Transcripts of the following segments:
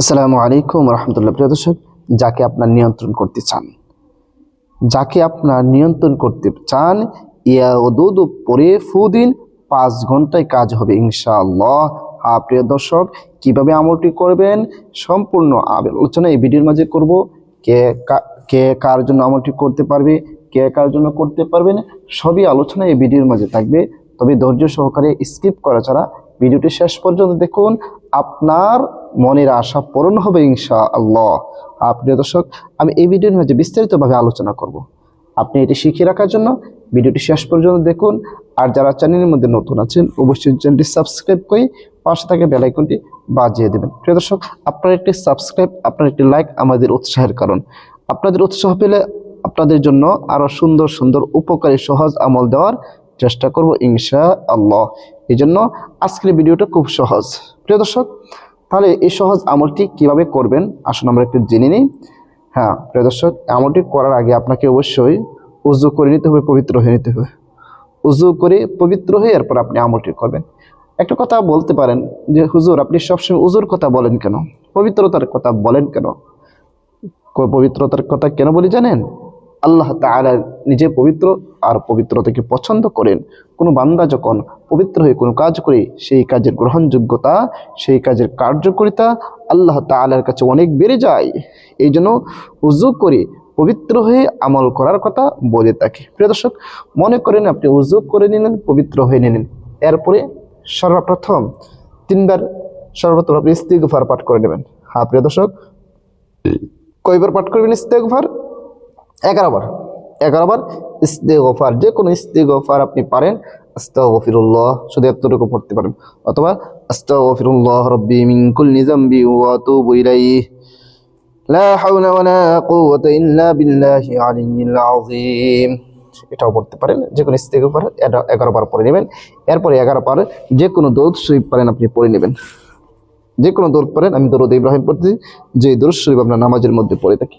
আসসালামু আলাইকুম রহমতুল্লাহ। প্রিয় দর্শক, যাকে আপনার নিয়ন্ত্রণ করতে চান, যাকে আপনার নিয়ন্ত্রণ করতে চান, ইয়া ওদুদ পরে ফুদিন পাঁচ ঘন্টায় কাজ হবে ইনশাআল্লাহ। হ্যাঁ প্রিয় দর্শক, কীভাবে আমলটি করবেন? সম্পূর্ণ আলোচনা এই ভিডিওর মাঝে করব। কে কে কার জন্য আমলটি করতে পারবে, কে কার জন্য করতে পারবেন সবই আলোচনা এই ভিডিওর মাঝে থাকবে। তবে ধৈর্য সহকারে স্কিপ করা ছাড়া ভিডিওটি শেষ পর্যন্ত দেখুন। আপনার মনের আশা পূরণ হবে ইনশা আল্লাহ প্রিয় দর্শক, আমি এই ভিডিওর মাঝে বিস্তারিতভাবে আলোচনা করব। আপনি এটি শিখিয়ে রাখার জন্য ভিডিওটি শেষ পর্যন্ত দেখুন। আর যারা চ্যানেলের মধ্যে নতুন আছেন, অবশ্যই চ্যানেলটি সাবস্ক্রাইব করে পাশে থাকে বেলাইকনটি বাজিয়ে দেবেন। প্রিয় দর্শক, আপনার একটি সাবস্ক্রাইব, আপনার একটি লাইক আমাদের উৎসাহের কারণ। আপনাদের উৎসাহ পেলে আপনাদের জন্য আরও সুন্দর সুন্দর, উপকারী, সহজ আমল দেওয়ার চেষ্টা করব ইনশা আল্লাহ এই জন্য আজকের ভিডিওটা খুব সহজ। প্রিয় দর্শক তাহলে এই সহজ আমলটি কীভাবে করবেন? আসুন আমরা একটু জেনে নিই। হ্যাঁ প্রিয় দর্শক, আমলটি করার আগে আপনাকে অবশ্যই উজু করে নিতে হবে, পবিত্র হয়ে নিতে হবে। উজু করে পবিত্র হয়ে এরপর আপনি আমলটি করবেন। একটা কথা বলতে পারেন যে, হুজুর, আপনি সবসময় উজুর কথা বলেন কেন? পবিত্রতার কথা বলেন কেন? পবিত্রতার কথা কেন বলি জানেন? আল্লাহ তাআলা নিজে পবিত্র আর পবিত্রতাকে পছন্দ করেন। কোনো বান্দা যখন পবিত্র হয়ে কোনো কাজ করে, সেই কাজের গ্রহণযোগ্যতা, সেই কাজের কার্যকরিতা আল্লাহ তাআলার কাছে অনেক বেড়ে যায়। এই জন্য উজু করে পবিত্র হয়ে আমল করার কথা বলে থাকি। প্রিয় দর্শক, মনে করেন আপনি উজু করে নিলেন, পবিত্র হয়ে নিলেন। এরপরে সর্বপ্রথম তিনবার সর্বপ্রথম আপনি ইস্তিগফার পাঠ করে নেবেন। হ্যাঁ প্রিয় দর্শক? কয়বার পাঠ করবেন ইস্তেগফার? এগারো বার এগারো বার ইস্তেগফার যে কোনো ইস্তেগফার আপনি পারেন, আস্তাগফিরুল্লাহ, শুধু এতটুকু পড়তে পারেন। অথবা, আস্তাগফিরুল্লাহ রব্বি মিন কুল্লি যামবি ওয়া আতুবু ইলাইহি। লা হাওলা ওয়ালা কুওয়াতা ইল্লা বিল্লাহি আলিয়্যিল আযীম। এটাও পড়তে পারেন যে কোনো ইস্তেগফার এগারো বার পড়ে নেবেন। এরপরে এগারো বার যে কোনো দৌদ শরীফ পারেন আপনি পড়ে নেবেন। যে কোনো দরুদ পড়েন, আমি দরুদ ইব্রাহিম পড়তেছি, যে দরুদ শরীফ আমরা নামাজের মধ্যে পড়ে থাকি।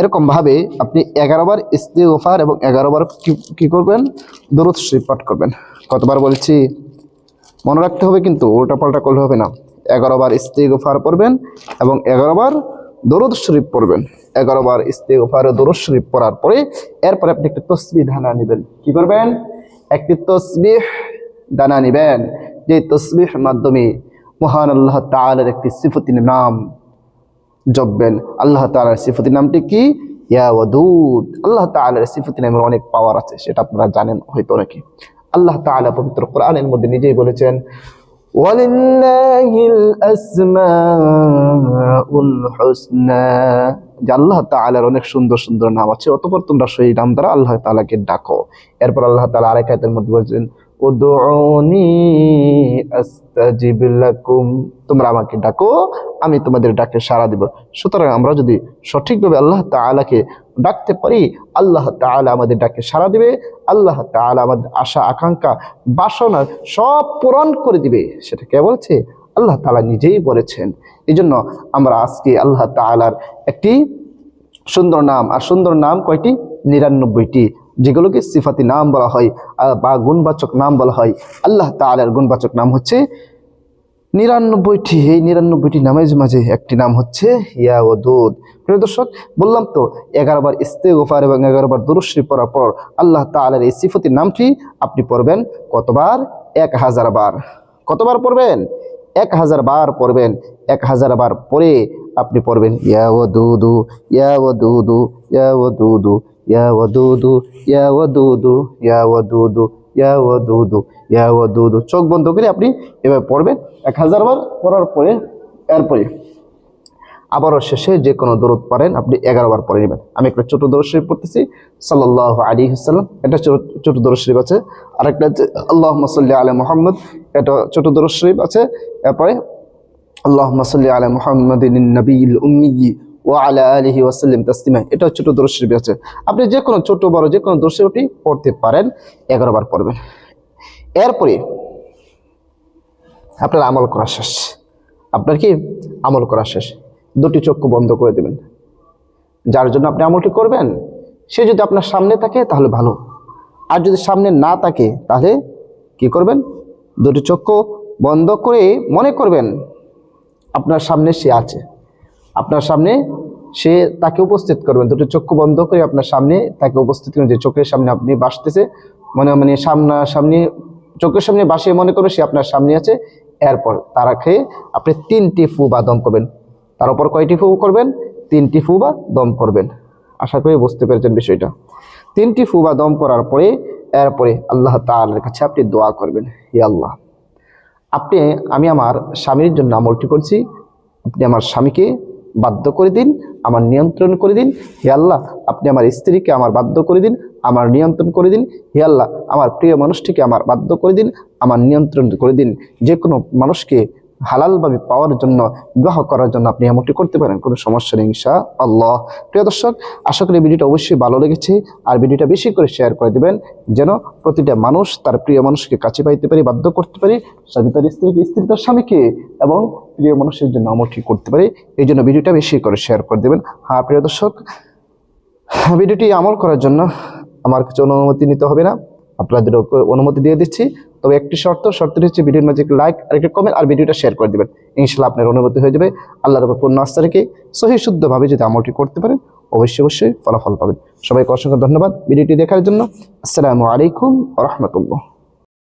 এরকম ভাবে আপনি এগারো বার ইস্তেগফার এবং এগারো বার কি- করবেন? দরুদ শরীফ পাঠ করবেন। কতবার বলছি? মনে রাখতে হবে কিন্তু উল্টা পাল্টা করলে হবে না। এগারো বার ইস্তেগফার পড়বেন এবং এগারো বার দরুদ শরীফ পড়বেন। এগারো বার ইস্তেগফার ও দরুদ শরীফ পড়ার পরে এরপরে আপনি একটি তসবিহ দানা নেবেন। কি করবেন? একটি তসবি দানা নেবেন। যে তসবির মাধ্যমে মহান আল্লাহ তাআলার একটি সিফতির নাম জপবেন। আল্লাহ তাআলার সিফতি নামটি কি? ইয়া ওয়াদুদ। আল্লাহ তাআলার সিফতি নামের অনেক পাওয়ার আছে, সেটা আপনারা জানেন হয়তো নাকি আল্লাহ তাআলা পবিত্র কোরআনের মধ্যে নিজেই বলেছেন আল্লাহ তাআলার অনেক সুন্দর সুন্দর নাম আছে, অতঃপর তোমরা সেই নাম দ্বারা আল্লাহ তাআলাকে ডাকো। এরপর আল্লাহ তাআলা আরেক আয়াতের মধ্যে বলছেন লাকুম। তোমরা আমাকে ডাকো আমি তোমাদের ডাকে সাড়া দিব। সুতরাং আমরা যদি সঠিকভাবে আল্লাহ তাআলাকে ডাকতে পারি, আল্লাহ তাআলা আমাদের ডাকে সাড়া দিবে, আল্লাহ তাআলা আমাদের আশা, আকাঙ্ক্ষা, বাসনা সব পূরণ করে দিবে। সেটা কে বলছে? আল্লাহ তাআলা নিজেই বলেছেন। এই জন্য আমরা আজকে আল্লাহ তাআলার একটি সুন্দর নাম, আর সুন্দর নাম কয়টি? নিরানব্বইটি, যেগুলোকে সিফাতি নাম বলা হয় বা গুণবাচক নাম বলা হয়। আল্লাহ তাআলার গুণবাচক নাম হচ্ছে নিরানব্বইটি, এই নিরানব্বইটি নামের মাঝে একটি নাম হচ্ছে ইয়া ও দুধ। প্রিয় দর্শক, বললাম তো এগারো বার ইস্তেগফার এবং এগারো বার দুরুশ্রী পড়ার পর আল্লাহ তাআলার এই সিফতির নামটি আপনি পড়বেন কতবার? এক হাজার বার। কতবার পড়বেন? এক হাজার বার পড়বেন। এক হাজার বার পরে আপনি পড়বেন ইয়া ও দুদু ইয়া ও দুদু ইয়া ও দুদু ইয়া ও দুদু ইয়া ও দুদু ইয়া ও দুদু ইয়া দুদু ইয়া চোখ বন্ধ করে আপনি এভাবে পড়বেন। এক হাজার বার পড়ার পরে, এরপরে আবারও শেষে যে কোনো দরদ পারেন আপনি এগারো বার পরে নেবেন। আমি একটা ছোট দরদ শরীফ পড়তেছি সাল্লাহ আলী হাসাল্লাম এটা ছোট দরদ শরীফ আছে। আরেকটা হচ্ছে আল্লাহ সাল্লি আলী মোহাম্মদ। এটা ছোট দরদ শরীফ আছে। এরপরে আল্লাহ সাল্লি আলী মোহাম্মদ নবী উম্মি ও আলা আলহি ওয়াসাল্লিম তাসলিমা। এটা ছোট দর্শ শরীফ আছে আপনি যে কোনো ছোট, বড় যে কোনো দর্শ আপনি পড়তে পারেন, এগারো বার পড়বেন। এরপরে আপনার আমল করা শেষ। আপনার কি আমল করা শেষ? দুটি চক্ষু বন্ধ করে দেবেন। যার জন্য আপনি আমলটি করবেন, সে যদি আপনার সামনে থাকে তাহলে ভালো। আর যদি সামনে না থাকে, তাহলে কি করবেন? দুটি চক্ষু বন্ধ করে মনে করবেন, আপনার সামনে সে আছে। আপনার সামনে সে তাকে উপস্থিত করবেন। দুটো চক্ষু বন্ধ করে আপনার সামনে তাকে উপস্থিত করবেন যে চোখের সামনে আপনি বাসতেছে। মনে মানে সামনা সামনে চোখের সামনে বাসিয়ে মনে করবে সে আপনার সামনে আছে। এরপর তারা খেয়ে আপনি তিনটি ফু বা দম করবেন। তার উপর কয়টি ফু করবেন? তিনটি ফু বা দম করবেন। আশা করি বুঝতে পেরেছেন বিষয়টা। তিনটি ফু বা দম করার পরে এরপরে আল্লাহ তাআলার কাছে আপনি দোয়া করবেন, হে আল্লাহ। আপনি, আমি আমার স্বামীর জন্য আমলটি করছি। আপনি আমার স্বামীকে বাধ্য করে দিন, আমার নিয়ন্ত্রণ করে দিন। হে আল্লাহ, আপনি আমার স্ত্রীকে আমার বাধ্য করে দিন, আমার নিয়ন্ত্রণ করে দিন। হে আল্লাহ, আমার প্রিয় মানুষটিকে আমার বাধ্য করে দিন, আমার নিয়ন্ত্রণ করে দিন। যে কোনো মানুষকে হালালভাবে পাওয়ার জন্য, বিবাহ করার জন্য আপনি এমনটি করতে পারেন, কোনো সমস্যা নেই ইনশা আল্লাহ প্রিয় দর্শক, আশা করি ভিডিওটা অবশ্যই ভালো লেগেছে, আর ভিডিওটা বেশি করে শেয়ার করে দেবেন, যেন প্রতিটা মানুষ তার প্রিয় মানুষকে কাছে পাইতে পারে, বাধ্য করতে পারে স্বামী তার স্ত্রীকে, স্ত্রী তার স্বামীকে, এবং প্রিয় মানুষের জন্য আমলটি করতে পারে। এই জন্য ভিডিওটা বেশি করে শেয়ার করে দেবেন। হ্যাঁ প্রিয় দর্শক, ভিডিওটি আমল করার জন্য আমার কিছু অনুমতি নিতে হবে না। আপনাদের অনুমতি দিয়ে দিচ্ছি। তবে একটি শর্ত, শর্তটি হচ্ছে ভিডিওর মাঝে লাইক আর একটি কমেন্ট আর ভিডিওটা শেয়ার করে দেবেন। ইনশাল্লাহ আপনার অনুভূতি হয়ে যাবে। আল্লাহর উপর পূর্ণ আস্থা রেখে সহি শুদ্ধভাবে যদি আমলটি করতে পারেন, অবশ্যই অবশ্যই ফলাফল পাবেন। সবাইকে অসংখ্য ধন্যবাদ ভিডিওটি দেখার জন্য। আসসালামু আলাইকুম রহমতুল্লাহ।